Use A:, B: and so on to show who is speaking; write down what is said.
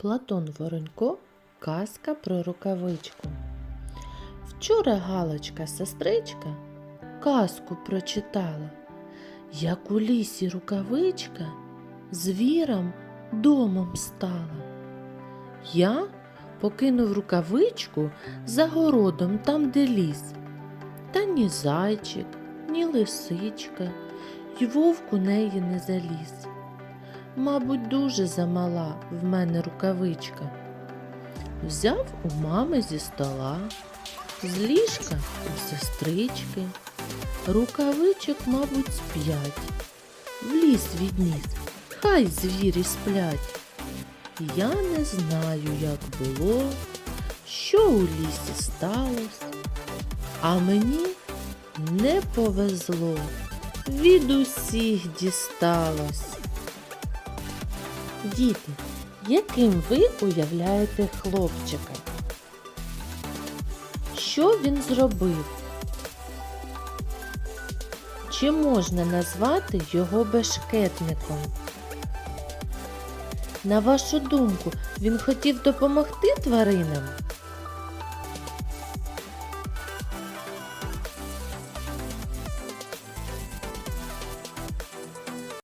A: Платон Воронько Казка про рукавичку. Вчора Галочка сестричка казку прочитала, як у лісі рукавичка звірам домом стала. Я покинув рукавичку за городом там, де ліс. Та ні зайчик, ні лисичка, й вовк у неї не заліз. Мабуть, дуже замала в мене рукавичка. Взяв у мами зі стола, з ліжка у сестрички, рукавичок, мабуть, з п'ять. В ліс відніс, хай звірі сплять. Я не знаю, як було, що у лісі сталося, а мені не повезло, від усіх дісталось. Діти, яким ви уявляєте хлопчика? Що він зробив? Чи можна назвати його бешкетником? На вашу думку, він хотів допомогти тваринам?